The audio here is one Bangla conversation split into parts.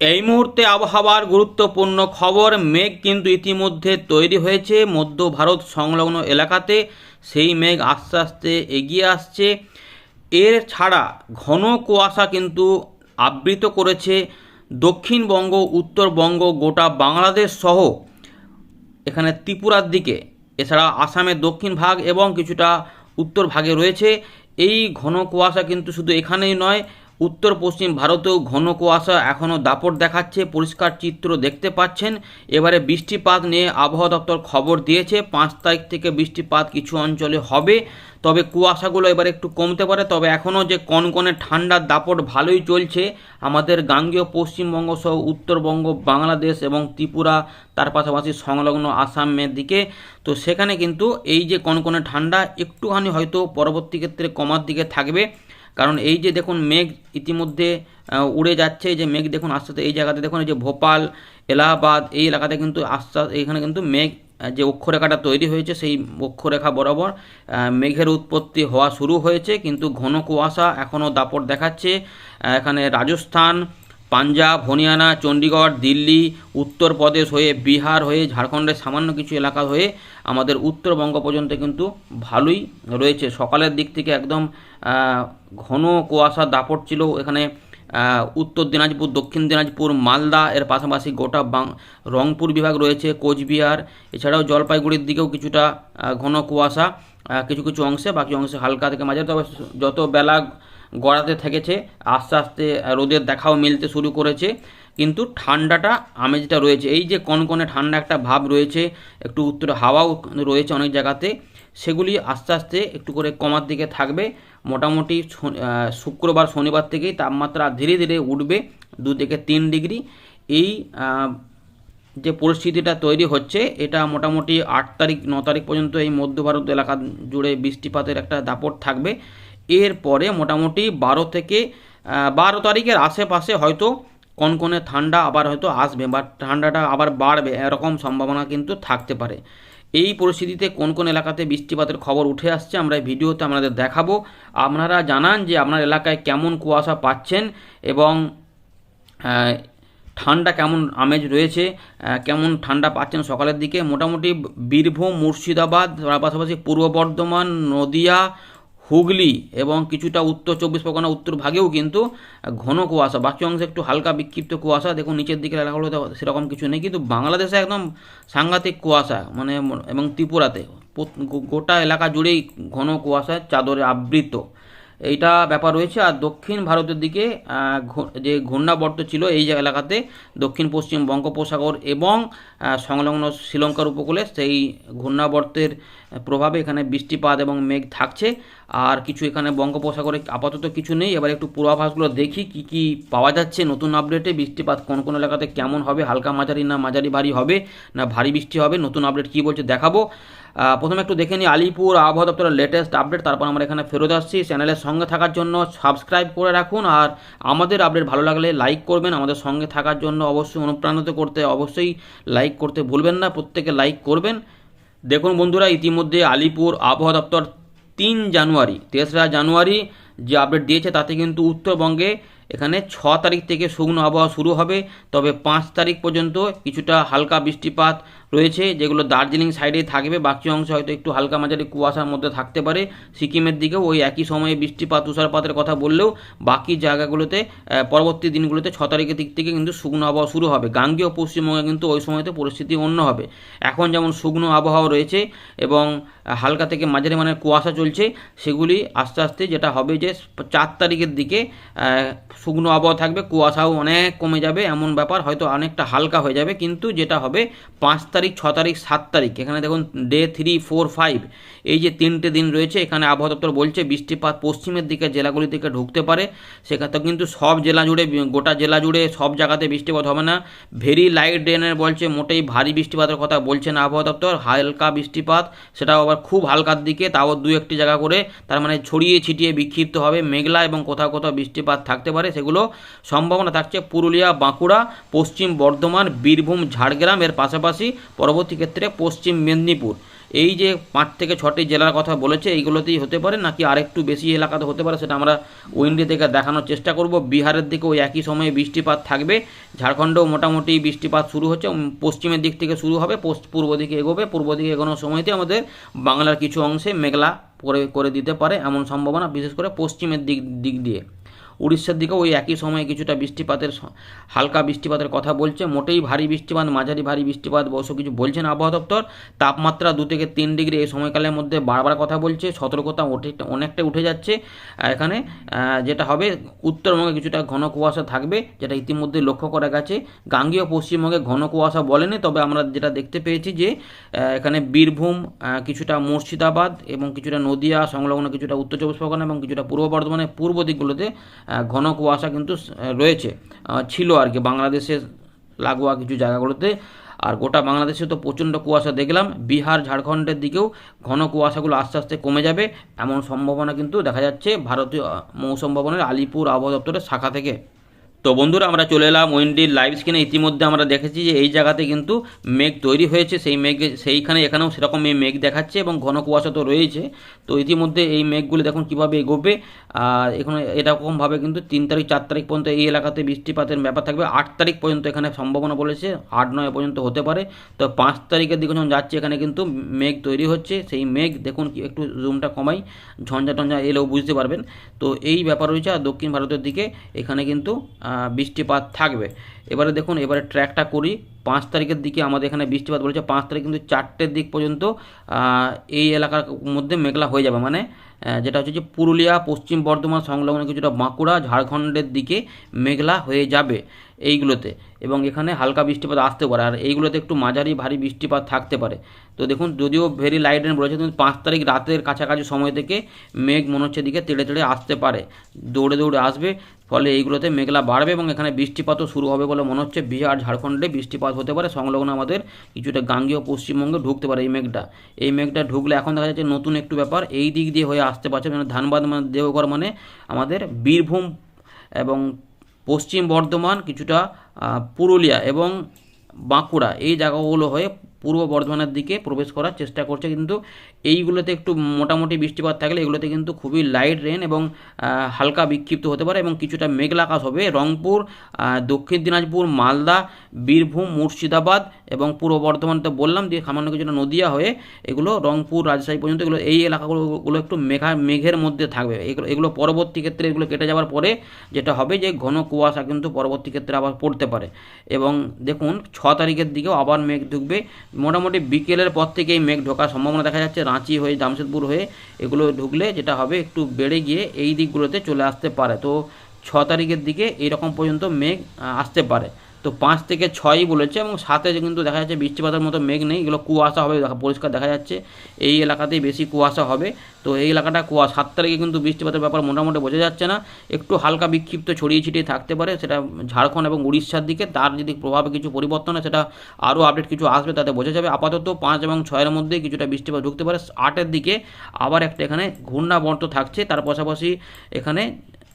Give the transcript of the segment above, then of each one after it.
এই মুহূর্তে আবহাওয়ার গুরুত্বপূর্ণ খবর, মেঘ কিন্তু ইতিমধ্যে তৈরি হয়েছে। মধ্য ভারত সংলগ্ন এলাকাতে সেই মেঘ আস্তে আস্তে এগিয়ে আসছে। এর ছাড়া ঘন কুয়াশা কিন্তু আবৃত করেছে। দক্ষিণবঙ্গ, উত্তরবঙ্গ, গোটা বাংলাদেশ সহ এখানে ত্রিপুরার দিকে। এছাড়া আসামের দক্ষিণ ভাগ এবং কিছুটা উত্তর ভাগে রয়েছে। এই ঘন কুয়াশা কিন্তু শুধু এখানেই নয় উত্তর পশ্চিম ভারতেও ঘন কুয়াশা এখনও দাপট দেখাচ্ছে, পরিষ্কার চিত্র দেখতে পাচ্ছেন। এবারে বৃষ্টিপাত নিয়ে আবহাওয়া দপ্তর খবর দিয়েছে, পাঁচ তারিখ থেকে বৃষ্টিপাত কিছু অঞ্চলে হবে। তবে কুয়াশাগুলো এবার একটু কমতে পারে, তবে এখনও যে কনকনে ঠান্ডার দাপট ভালোই চলছে, আমাদের গাঙ্গেয় পশ্চিমবঙ্গ সহ উত্তরবঙ্গ, বাংলাদেশ এবং ত্রিপুরা, তার পাশাপাশি সংলগ্ন আসামের দিকে। তো সেখানে কিন্তু এই যে কনকনে ঠান্ডা, একটুখানি হয়তো পরবর্তী ক্ষেত্রে কমার দিকে থাকবে। কারণ এই যে দেখুন মেঘ ইতিমধ্যে উড়ে যাচ্ছে যে মেঘ দেখুন আস্তে আস্তে এই জায়গাতে দেখুন এই যে ভোপাল, এলাহাবাদ, এই এলাকাতে কিন্তু আস্তে আস্তে এখানে কিন্তু মেঘ যে অক্ষরেখাটা তৈরি হয়েছে সেই অক্ষরেখা বরাবর মেঘের উৎপত্তি হওয়া শুরু হয়েছে, কিন্তু ঘন কুয়াশা এখনও দাপট দেখাচ্ছে। এখানে রাজস্থান পাঞ্জাব, হরিয়ানা চণ্ডীগড় দিল্লি, উত্তরপ্রদেশ হয়ে বিহার হয়ে ঝাড়খণ্ডের সামান্য কিছু এলাকা হয়ে আমাদের উত্তরবঙ্গ পর্যন্ত কিন্তু ভালোই রয়েছে। সকালের দিক থেকে একদম ঘন কুয়াশা, দাপট ছিল এখানে উত্তর দিনাজপুর, দক্ষিণ দিনাজপুর, মালদা, এর পাশাপাশি গোটা রংপুর বিভাগ রয়েছে, কোচবিহার, এছাড়াও জলপাইগুড়ির দিকেও কিছুটা ঘন কুয়াশা কিছু কিছু অংশে, বাকি অংশে হালকা থেকে মাঝে তবে যত বেলা গড়াতে থেকেছে, আস্তে আস্তে রোদের দেখাও মিলতে শুরু করেছে। কিন্তু ঠান্ডাটা আমেজটা রয়েছে। এই যে কনকনে ঠান্ডা একটা ভাব রয়েছে, একটু উত্তরে হাওয়াও রয়েছে অনেক জায়গাতে, সেগুলি আস্তে আস্তে একটু করে কমার দিকে থাকবে। মোটামুটি শুক্রবার, শনিবার থেকেই তাপমাত্রা ধীরে ধীরে উঠবে দু থেকে তিন ডিগ্রি। এই যে পরিস্থিতিটা তৈরি হচ্ছে, এটা মোটামুটি আট তারিখ, ন তারিখ পর্যন্ত এই মধ্য ভারত এলাকা জুড়ে বৃষ্টিপাতের একটা দাপট থাকবে। এরপরে মোটামুটি বারো থেকে বারো তারিখের আশেপাশে হয়তো কনকনে ঠান্ডা আবার হয়তো আসবে বা ঠান্ডাটা আবার বাড়বে, এরকম সম্ভাবনা কিন্তু থাকতে পারে। এই পরিস্থিতিতে কোন কোন এলাকাতে বৃষ্টিপাতের খবর উঠে আসছে, আমরা এই ভিডিওতে আপনাদের দেখাবো। আপনারা জানান যে আপনার এলাকায় কেমন কুয়াশা পাচ্ছেন এবং ঠান্ডা কেমন আমেজ রয়েছে কেমন ঠান্ডা পাচ্ছেন সকালের দিকে। মোটামুটি বীরভূম, মুর্শিদাবাদ, তার পাশাপাশি পূর্ব বর্ধমান, নদিয়া হুগলি এবং কিছুটা উত্তর চব্বিশ পরগনা, উত্তর ভাগেও কিন্তু ঘন কুয়াশা। বাকি অংশে একটু হালকা বিক্ষিপ্ত কুয়াশা। দেখুন, নিচের দিকের এলাকাগুলোতে সেরকম কিছু নেই। কিন্তু বাংলাদেশে একদম সাংঘাতিক কুয়াশা মানে এবং ত্রিপুরাতে। গোটা এলাকা জুড়েই ঘন কুয়াশায় চাদরে আবৃত। এইটা ব্যাপার রয়েছে। আর দক্ষিণ ভারতের দিকে যে ঘূর্ণাবর্ত ছিল এই এলাকাতে, দক্ষিণ, পশ্চিম বঙ্গোপসাগর এবং সংলগ্ন শ্রীলঙ্কার উপকূলে সেই ঘূর্ণাবর্তের প্রভাবে এখানে বৃষ্টিপাত এবং মেঘ থাকছে। আর কিছু এখানে বঙ্গোপসাগরে আপাতত কিছু নেই। এবার একটু পূর্বাভাসগুলো দেখি কি কি পাওয়া যাচ্ছে। নতুন আপডেটে বৃষ্টিপাত কোন কোন এলাকাতে কেমন হবে? হালকা মাঝারি না মাঝারি ভারী হবে? না ভারী বৃষ্টি হবে? নতুন আপডেট কী বলছে দেখাবো। প্রথমে একটু দেখে নিই আলিপুর আবহাওয়া দপ্তরের লেটেস্ট আপডেট তারপর আমরা এখানে ফেরত আসছি। চ্যানেলের সঙ্গে থাকার জন্য সাবস্ক্রাইব করে রাখুন। আর আমাদের আপডেট ভালো লাগলে লাইক করবেন। আমাদের সঙ্গে থাকার জন্য অবশ্যই অনুপ্রাণিত করতে অবশ্যই লাইক করতে ভুলবেন না। প্রত্যেকে লাইক করবেন। দেখুন বন্ধুরা, ইতিমধ্যে আলিপুর আবহাওয়া দপ্তর তিন জানুয়ারি, তেসরা জানুয়ারি যে আপডেট দিয়েছে, তাতে কিন্তু উত্তরবঙ্গে এখানে ছ তারিখ থেকে শুকনো আবহাওয়া শুরু হবে। তবে পাঁচ তারিখ পর্যন্ত কিছুটা হালকা বৃষ্টিপাত রয়েছে, যেগুলো দার্জিলিং সাইডে থাকবে। বাকি অংশ হয়তো একটু হালকা মাঝারি কুয়াশার মধ্যে থাকতে পারে। সিকিমের দিকেও ওই একই সময়ে বৃষ্টিপাত, তুষারপাতের কথা বললেও বাকি জায়গাগুলোতে পরবর্তী দিনগুলোতে ছ তারিখের দিক থেকে কিন্তু শুকনো আবহাওয়া শুরু হবে। গাঙ্গেয় পশ্চিমবঙ্গে কিন্তু ওই সময়তে পরিস্থিতি অন্য হবে। এখন যেমন শুকনো আবহাওয়া রয়েছে এবং হালকা থেকে মাঝারি মানের কুয়াশা চলছে, সেগুলি আস্তে আস্তে যেটা হবে যে চার তারিখের দিকে শুকনো আবহাওয়া থাকবে। কুয়াশাও অনেক কমে যাবে, এমন ব্যাপার হয়তো অনেকটা হালকা হয়ে যাবে। কিন্তু যেটা হবে পাঁচ তারিখ, ছ তারিখ, সাত তারিখ। এখানে দেখুন ডে থ্রি ফোর ফাইভ এই যে তিনটে দিন রয়েছে, এখানে আবহাওয়া দপ্তর বলছে বৃষ্টিপাত পশ্চিমের দিকে জেলাগুলি থেকে ঢুকতে পারে। সেখানে কিন্তু সব জেলা জুড়ে, গোটা জেলা জুড়ে সব জায়গাতে বৃষ্টিপাত হবে না। ভেরি লাইট রেনের বলছে, মোটেই ভারী বৃষ্টিপাতের কথা বলছে না আবহাওয়া দপ্তর। হালকা বৃষ্টিপাত, সেটাও আবার খুব হালকার দিকে, তাও দু একটি জায়গা করে, তার মানে ছড়িয়ে ছিটিয়ে বিক্ষিপ্ত হবে। মেঘলা এবং কোথাও কোথাও বৃষ্টিপাত থাকতে পারে, সেগুলো সম্ভাবনা থাকছে। পুরুলিয়া, বাঁকুড়া, পশ্চিম বর্ধমান, বীরভূম, ঝাড়গ্রাম। এর পাশাপাশি পরবর্তী ক্ষেত্রে পশ্চিম মেদিনীপুর। এই যে পাঁচ থেকে ছটি জেলার কথা বলেছে, এইগুলোতেই হতে পারে? নাকি আরেকটু বেশি এলাকাতে হতে পারে সেটা আমরা উইন্ডি থেকে দেখানোর চেষ্টা করব। বিহারের দিকে ওই একই সময়ে বৃষ্টিপাত থাকবে। ঝাড়খণ্ডেও মোটামুটি বৃষ্টিপাত শুরু হচ্ছে। পশ্চিমের দিক থেকে শুরু হবে পূর্ব দিকে এগোবে। পূর্ব দিকে এগোনোর সময়তে আমাদের বাংলার কিছু অংশে মেঘলা করে করে দিতে পারে এমন সম্ভাবনা, বিশেষ করে পশ্চিমের দিক দিক দিয়ে। উড়িষ্যার দিকেও ওই একই সময়ে কিছুটা বৃষ্টিপাতের হালকা বৃষ্টিপাতের কথা বলছে। মোটেই ভারী বৃষ্টিপাত, মাঝারি ভারী বৃষ্টিপাত বসে কিছু বলছেন আবহাওয়া দপ্তর। তাপমাত্রা দু থেকে তিন ডিগ্রি এই সময়কালের মধ্যে বারবার কথা বলছে। সতর্কতা অনেকটা উঠে যাচ্ছে। এখানে যেটা হবে, উত্তরবঙ্গে কিছুটা ঘন কুয়াশা থাকবে, যেটা ইতিমধ্যে লক্ষ্য করা গেছে। গাঙ্গীয় পশ্চিমবঙ্গে ঘন কুয়াশা বলেনি, তবে আমরা যেটা দেখতে পেয়েছি যে এখানে বীরভূম কিছুটা মুর্শিদাবাদ এবং কিছুটা নদিয়া, সংলগ্ন কিছুটা উত্তর চব্বিশ পরগনা এবং কিছুটা পূর্ব বর্ধমানের পূর্ব দিকগুলোতে ঘন কুয়াশা কিন্তু রয়েছে। ছিল আর কি বাংলাদেশের লাগোয়া কিছু জায়গাগুলোতে। আর গোটা বাংলাদেশে তো প্রচণ্ড কুয়াশা দেখলাম। বিহার, ঝাড়খণ্ডের দিকেও ঘন কুয়াশাগুলো আস্তে আস্তে কমে যাবে। এমন সম্ভাবনা কিন্তু দেখা যাচ্ছে ভারতীয় মৌসম ভবনের আলিপুর আবহাওয়া দপ্তরের শাখা থেকে। তো বন্ধুরা আমরা চলে এলাম ওয়েন্ডির লাইভ স্ক্রিনে। ইতিমধ্যে আমরা দেখেছি যে এই জায়গাতে কিন্তু মেঘ তৈরি হয়েছে। সেই মেঘ, সেইখানে এখানেও সেরকম এই মেঘ দেখাচ্ছে এবং ঘন কুয়াশা তো রয়েছে। তো ইতিমধ্যে এই মেঘগুলো দেখুন কীভাবে এগোবে। আর এখানে এরকমভাবে কিন্তু তিন তারিখ, চার তারিখ পর্যন্ত এই এলাকাতে বৃষ্টিপাতের ব্যাপার থাকবে। আট তারিখ পর্যন্ত এখানে সম্ভাবনা বলেছে। আট, নয় পর্যন্ত হতে পারে। তো পাঁচ তারিখের দিকে যখন যাচ্ছে, এখানে কিন্তু মেঘ তৈরি হচ্ছে। সেই মেঘ দেখুন একটু জুমটা কমাই ঝঞ্ঝা টঞ্ঝা এলেও বুঝতে পারবেন। তো এই ব্যাপার রয়েছে। আর দক্ষিণ ভারতের দিকে এখানে কিন্তু বৃষ্টিপাত থাকবে। এবারে দেখুন, এবারে ট্র্যাকটা করি। পাঁচ তারিখের দিকে আমাদের এখানে বৃষ্টিপাত বলেছে। পাঁচ তারিখ কিন্তু চারটের দিক পর্যন্ত এই এলাকার মধ্যে মেঘলা হয়ে যাবে। মানে যেটা হচ্ছে যে পুরুলিয়া, পশ্চিম বর্ধমান সংলগ্ন কিছুটা বাঁকুড়া, ঝাড়খণ্ডের দিকে মেঘলা হয়ে যাবে এইগুলোতে। এবং এখানে হালকা বৃষ্টিপাত আসতে পারে। আর এইগুলোতে একটু মাঝারি ভারী বৃষ্টিপাত থাকতে পারে। তো দেখুন, যদিও ভেরি লাইট রেন বলেছে, কিন্তু পাঁচ তারিখ রাতের কাছাকাছি সময় থেকে মেঘ মনে হচ্ছে দিকে তেড়ে তেড়ে আসতে পারে। দৌড়ে দৌড়ে আসবে। ফলে এইগুলোতে মেঘলা বাড়বে এবং এখানে বৃষ্টিপাতও শুরু হবে বলে মনে হচ্ছে। বিহার, ঝাড়খণ্ডে বৃষ্টিপাত হতে পারে। সংলগ্ন আমাদের কিছুটা গাঙ্গীয় পশ্চিমবঙ্গে ঢুকতে পারে এই মেঘটা। এই মেঘটা ঢুকলে এখন দেখা যাচ্ছে নতুন একটু ব্যাপার। এই দিক দিয়ে হয়ে আসতে পারছে মানে ধানবাদ মানে দেওঘর মানে আমাদের বীরভূম এবং পশ্চিম বর্ধমান, কিছুটা পুরুলিয়া এবং বাঁকুড়া। এই জায়গাগুলো হয়ে পূর্ব বর্ধমানের দিকে প্রবেশ করার চেষ্টা করছে। কিন্তু এইগুলোতে একটু মোটামুটি বৃষ্টিপাত থাকলে এগুলোতে কিন্তু খুবই লাইট রেন এবং হালকা বিক্ষিপ্ত হতে পারে এবং কিছুটা মেঘলা আকাশ হবে। রংপুর দক্ষিণ দিনাজপুর, মালদা, বীরভূম, মুর্শিদাবাদ এবং পূর্ব বর্ধমান তো বললাম দিয়ে সামান্য কিছুটা নদিয়া হয়ে এগুলো রংপুর, রাজশাহী পর্যন্ত এগুলো, এই এলাকাগুলোগুলো একটু মেঘা, মেঘের মধ্যে থাকবে। এগুলো এগুলো পরবর্তী ক্ষেত্রে এগুলো কেটে যাওয়ার পরে যেটা হবে যে ঘন কুয়াশা কিন্তু পরবর্তী ক্ষেত্রে আবার পড়তে পারে। এবং দেখুন, ছ তারিখের দিকেও আবার মেঘ ঢুকবে। মোটামুটি বিকেলের পর থেকেই মেঘ ঢোকার সম্ভাবনা দেখা যাচ্ছে। রাঁচি হয়ে জামশেদপুর হয়ে এগুলো ঢুকলে যেটা হবে একটু বেড়ে গিয়ে এই দিকগুলোতে চলে আসতে পারে। তো ছ তারিখের দিকে এইরকম পর্যন্ত মেঘ আসতে পারে। তো পাঁচ থেকে ছয়ই বলেছে এবং সাতে কিন্তু দেখা যাচ্ছে বৃষ্টিপাতের মতো মেঘ নেই। এগুলো কুয়াশা হবে পরিষ্কার দেখা যাচ্ছে। এই এলাকাতেই বেশি কুয়াশা হবে। তো এই এলাকাটা কুয়া সাত তারিখে কিন্তু বৃষ্টিপাতের ব্যাপার মোটামুটি বোঝা যাচ্ছে না। একটু হালকা বিক্ষিপ্ত ছড়িয়ে ছিটিয়ে থাকতে পারে। সেটা ঝাড়খণ্ড এবং উড়িষ্যার দিকে তার যদি প্রভাবে কিছু পরিবর্তন হয়, সেটা আরও আপডেট কিছু আসবে তাতে বোঝা যাবে। আপাতত পাঁচ এবং ছয়ের মধ্যে কিছুটা বৃষ্টিপাত ঢুকতে পারে। আটের দিকে আবার একটা এখানে ঘূর্ণাবর্ত থাকছে। তার পাশাপাশি এখানে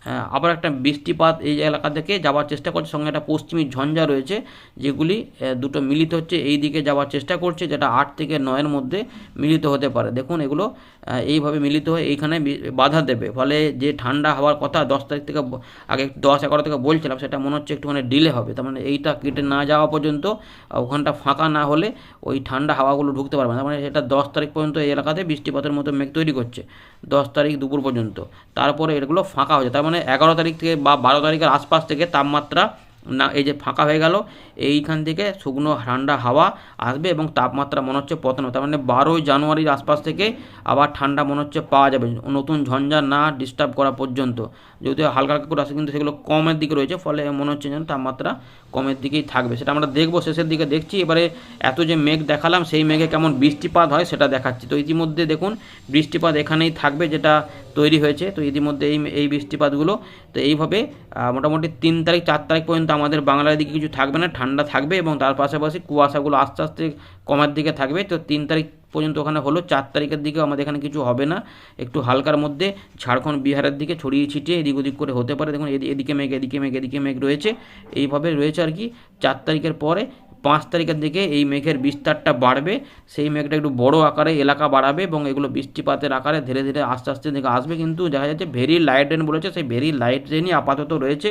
আহ, আবার একটা বৃষ্টিপাত এই এলাকা থেকে যাওয়ার চেষ্টা করছে। সঙ্গে একটা পশ্চিমী ঝঞ্ঝা রয়েছে যেগুলি দুটো মিলিত হচ্ছে এই দিকে যাওয়ার চেষ্টা করছে যেটা আট থেকে নয়ের মধ্যে মিলিত হতে পারে। দেখুন এগুলো এইভাবে মিলিত হয়ে এইখানে বাধা দেবে। ফলে যে ঠান্ডা হওয়ার কথা দশ তারিখ থেকে আগে দশ এগারো থেকে বলছিলাম সেটা মনে হচ্ছে একটুখানি ডিলে হবে। তার মানে এইটা কেটে না যাওয়া পর্যন্ত ওখানটা ফাঁকা না হলে ওই ঠান্ডা হাওয়াগুলো ঢুকতে পারবে না। মানে সেটা দশ তারিখ পর্যন্ত এই এলাকাতে বৃষ্টিপাতের মতো মেঘ তৈরি করছে দশ তারিখ দুপুর পর্যন্ত। তারপরে এগুলো ফাঁকা হয়ে যায় মানে এগারো তারিখ থেকে বা বারো তারিখের আশপাশ থেকে তাপমাত্রা না, এই যে ফাঁকা হয়ে গেল, এইখান থেকে শুকনো ঠান্ডা হাওয়া আসবে এবং তাপমাত্রা মনে হচ্ছে পতন তার মানে বারোই জানুয়ারির আশপাশ থেকে আবার ঠান্ডা মনে হচ্ছে পাওয়া যাবে, নতুন ঝঞ্ঝা না ডিস্টার্ব করা পর্যন্ত। যদিও হালকা হালকা করে আসে, কিন্তু সেগুলো কমের দিকে রয়েছে, ফলে মনে হচ্ছে যেন তাপমাত্রা কমের দিকেই থাকবে। সেটা আমরা দেখব, শেষের দিকে দেখছি। এবারে এত যে মেঘ দেখালাম, সেই মেঘে কেমন বৃষ্টিপাত হয় সেটা দেখাচ্ছি। তো ইতিমধ্যে দেখুন, বৃষ্টিপাত এখানেই থাকবে, যেটা তৈরি হয়েছে। তো ইতিমধ্যে এই এই বৃষ্টিপাতগুলো, তো এইভাবে মোটামুটি তিন তারিখ, চার তারিখ পর্যন্ত আমাদের বাংলার দিকে কিছু থাকবে না, ঠান্ডা থাকবে এবং তার পাশাপাশি কুয়াশাগুলো আস্তে আস্তে কমার দিকে থাকবে। তো তিন তারিখ পর্যন্ত ওখানে হলো, চার তারিখের দিকে আমাদের এখানে কিছু হবে না। একটু হালকার মধ্যে ঝাড়খণ্ড, বিহারের দিকে ছড়িয়ে ছিটিয়ে এদিক ওদিক করে হতে পারে। দেখুন, এদি- এদিকে মেঘ এদিকে মেঘ এদিকে মেঘ রয়েছে। এইভাবে রয়েছে আর কি। চার তারিখের পরে পাঁচ তারিখের দিকে এই মেঘের বিস্তারটা বাড়বে। সেই মেঘটা একটু বড় আকারে এলাকা বাড়াবে এবং এগুলো বৃষ্টিপাতের আকারে ধীরে ধীরে আস্তে আস্তে দিকে আসবে। কিন্তু দেখা যাচ্ছে ভেরি লাইট রেন বলেছে, সেই ভেরি লাইট রেনই আপাতত রয়েছে।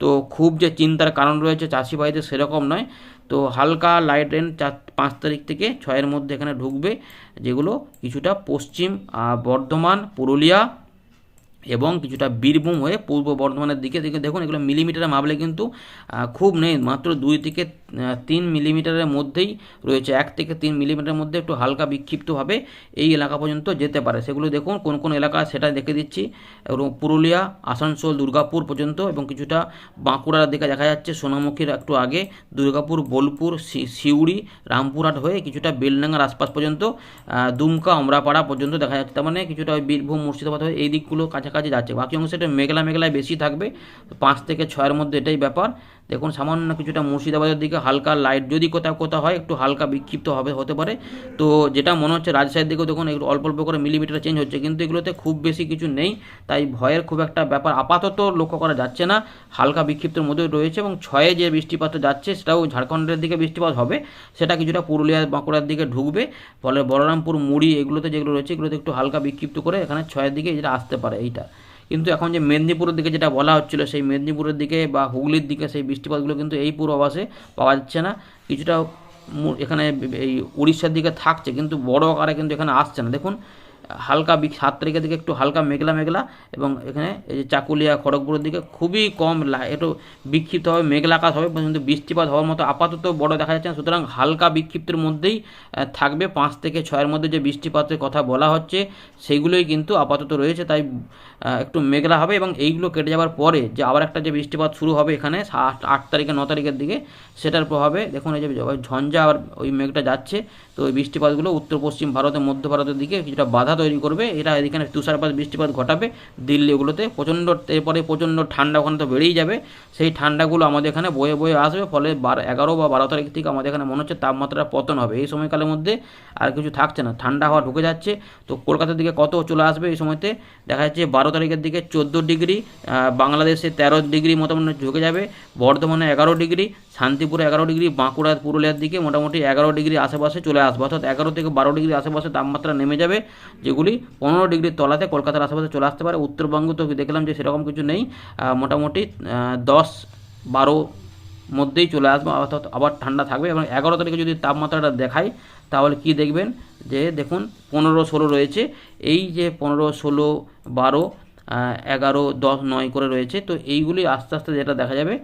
তো খুব যে চিন্তার কারণ রয়েছে চাষি ভাইদের সেরকম নয়। তো হালকা লাইট রেন চার পাঁচ তারিখ থেকে ছয়ের মধ্যে এখানে ঢুকবে, যেগুলো কিছুটা পশ্চিম বর্ধমান, পুরুলিয়া এবং কিছুটা বীরভূম হয়ে পূর্ব বর্ধমানের দিকে। দিকে দেখুন, এগুলো মিলিমিটারে মাপলে কিন্তু খুব নেই। মাত্র দুই থেকে তিন মিলিমিটারের মধ্যেই রয়েছে। এক থেকে তিন মিলিমিটারের মধ্যে একটু হালকা বিক্ষিপ্তভাবে এই এলাকা পর্যন্ত যেতে পারে। সেগুলো দেখুন, কোন কোন এলাকা সেটা দেখে দিচ্ছি। পুরুলিয়া, আসানসোল, দুর্গাপুর পর্যন্ত এবং কিছুটা বাঁকুড়ার দিকে দেখা যাচ্ছে। সোনামুখীর একটু আগে দুর্গাপুর, বোলপুর সিউড়ি, রামপুরহাট হয়ে কিছুটা বেলডাঙ্গার আশপাশ পর্যন্ত দুমকা, অমরাপাড়া পর্যন্ত দেখা যাচ্ছে। তার মানে কিছুটা ওই বীরভূম, মুর্শিদাবাদ হয়ে এই দিকগুলো কাছাকাছি যাচ্ছে। বাকি অংশটা মেঘলা মেঘলায় বেশি থাকবে। পাঁচ থেকে ছয়ের মধ্যে এটাই ব্যাপার। দেখুন, সামান্য কিছুটা মুর্শিদাবাদের দিকে হালকা লাইট যদি কোথাও কোথাও হয়, একটু হালকা বিক্ষিপ্ত হবে, হতে পারে। তো যেটা মনে হচ্ছে রাজশাহীর দিকেও দেখুন একটু অল্প অল্প করে মিলিমিটার চেঞ্জ হচ্ছে, কিন্তু এগুলোতে খুব বেশি কিছু নেই। তাই ভয়ের খুব একটা ব্যাপার আপাতত লক্ষ্য করা যাচ্ছে না। হালকা বিক্ষিপ্তের মধ্যে রয়েছে এবং ছয়ে যে বৃষ্টিপাতটা যাচ্ছে, সেটাও ঝাড়খণ্ডের দিকে বৃষ্টিপাত হবে। সেটা কিছুটা পুরুলিয়া বাঁকুড়ার দিকে ঢুকবে। ফলে বলরামপুর, মুড়ি, এগুলোতে যেগুলো রয়েছে, এগুলোতে একটু হালকা বিক্ষিপ্ত করে এখানে ছয়ের দিকে যেটা আসতে পারে এইটা। কিন্তু এখন যে মেদিনীপুরের দিকে যেটা বলা হচ্ছিল, সেই মেদিনীপুরের দিকে বা হুগলির দিকে সেই বৃষ্টিপাতগুলো কিন্তু এই পূর্বাভাসে পাওয়া যাচ্ছে না। কিছুটা এখানে এই উড়িষ্যার দিকে থাকছে, কিন্তু বড় আকারে কিন্তু এখানে আসছে না। দেখুন হালকা সাত তারিখের দিকে একটু হালকা মেঘলা মেঘলা এবং এখানে এই যে চাকুলিয়া, খড়গপুরের দিকে খুবই কম একটু বিক্ষিপ্ত হবে, মেঘলা আকাশ হবে কিন্তু বৃষ্টিপাত হওয়ার মতো আপাতত বড় দেখা যাচ্ছে না। সুতরাং হালকা বিক্ষিপ্তের মধ্যেই থাকবে পাঁচ থেকে ছয়ের মধ্যে যে বৃষ্টিপাতের কথা বলা হচ্ছে সেইগুলোই কিন্তু আপাতত রয়েছে, তাই একটু মেঘলা হবে এবং এইগুলো কেটে যাওয়ার পরে যে আবার একটা যে বৃষ্টিপাত শুরু হবে এখানে, আট আট তারিখে, ন তারিখের দিকে, সেটার প্রভাবে দেখুন এই যে ঝঞ্ঝা আর ওই মেঘটা যাচ্ছে তো ওই বৃষ্টিপাতগুলো উত্তর, পশ্চিম ভারতে, মধ্য ভারতের দিকে কিছুটা বাধা তৈরি করবে। এরা এখানে তুষারপাত বৃষ্টিপাত ঘটাবে দিল্লি ওগুলোতে। প্রচণ্ড, এরপরে প্রচণ্ড ঠান্ডা ওখানে তো বেড়েই যাবে। সেই ঠান্ডাগুলো আমাদের এখানে বয়ে বয়ে আসবে। ফলে বারো, এগারো বা বারো তারিখ থেকে আমাদের এখানে মনে হচ্ছে তাপমাত্রা পতন হবে। এই সময়কালের মধ্যে আর কিছু থাকছে না। ঠান্ডা হাওয়া ঢুকে যাচ্ছে। তো কলকাতার দিকে কত চলে আসবে এই সময়তে? দেখা যাচ্ছে বারো তারিখের দিকে চোদ্দ ডিগ্রি বাংলাদেশে তেরো ডিগ্রি মতো মোটামুটি ঢুকে যাবে। বর্ধমানে এগারো ডিগ্রি, শান্তিপুরে এগারো ডিগ্রি বাঁকুড়া পুরুলিয়ার দিকে মোটামুটি এগারো ডিগ্রি আশেপাশে চলে আসবে। অর্থাৎ এগারো থেকে বারো ডিগ্রি আশেপাশে তাপমাত্রা নেমে যাবে, যেগুলি পনেরো ডিগ্রির তলাতে কলকাতার আশেপাশে চলে আসতে পারে। উত্তরবঙ্গ তো দেখলাম যে সেরকম কিছু নেই। মোটামুটি দশ বারো মধ্যেই চলে আসবে, অর্থাৎ আবার ঠান্ডা থাকবে। এবং এগারো তারিখে যদি তাপমাত্রাটা দেখাই, তাহলে কি দেখবেন? যে দেখুন, পনেরো ষোলো রয়েছে। এই যে পনেরো ষোলো বারো এগারো দশ নয় করে রয়েছে, তো এইগুলি আস্তে আস্তে যেটা দেখা যাবে,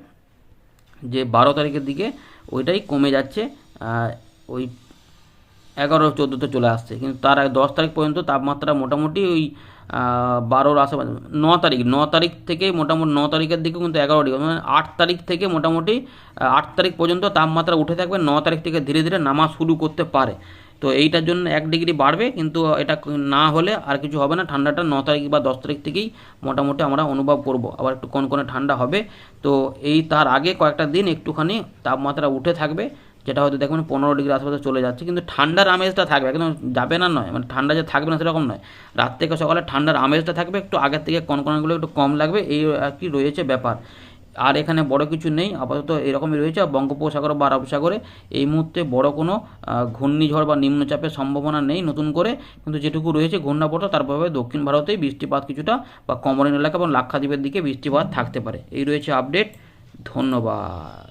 যে বারো তারিখের দিকে ওইটাই কমে যাচ্ছে। ওই এগারো চোদ্দোতে চলে আসছে। কিন্তু তার আগে দশ তারিখ পর্যন্ত তাপমাত্রা মোটামুটি ওই বারোর আশেপাশে, ন তারিখ ন তারিখ থেকে মোটামুটি ন তারিখের দিকে কিন্তু এগারো ডিগ্রি মানে আট তারিখ থেকে মোটামুটি আট তারিখ পর্যন্ত তাপমাত্রা উঠে থাকবে, ন তারিখ থেকে ধীরে ধীরে নামা শুরু করতে পারে। তো এইটার জন্য এক ডিগ্রি বাড়বে, কিন্তু এটা না হলে আর কিছু হবে না। ঠান্ডাটা ন তারিখ বা দশ তারিখ থেকেই মোটামুটি আমরা অনুভব করব। আবার একটু কনকনে ঠান্ডা হবে। তো এই তার আগে কয়েকটা দিন একটুখানি তাপমাত্রা উঠে থাকবে। যেটা হয়তো দেখবেন পনেরো ডিগ্রি আশেপাশে চলে যাচ্ছে, কিন্তু ঠান্ডার আমেজটা থাকবে, একদম যাবে না নয় মানে ঠান্ডা যে থাকবে না সেরকম নয়। রাত থেকে সকালে ঠান্ডার আমেজটা থাকবে, একটু আগের থেকে কনকনাগুলো একটু কম লাগবে, এই আর কি রয়েছে ব্যাপার। আর এখানে বড় কিছু নেই, আপাতত এরকমই রয়েছে, আর বঙ্গোপসাগর বা আরব সাগরে এই মুহূর্তে বড় কোনো ঘূর্ণিঝড় বা নিম্নচাপের সম্ভাবনা নেই নতুন করে, কিন্তু যেটুকু রয়েছে ঘূর্ণাবর্ত তার প্রভাবে দক্ষিণ ভারতেই বৃষ্টিপাত কিছুটা বা কমরিন এলাকা এবং লাক্ষাদ্বীপের দিকে বৃষ্টিপাত থাকতে পারে। এই রয়েছে আপডেট, ধন্যবাদ।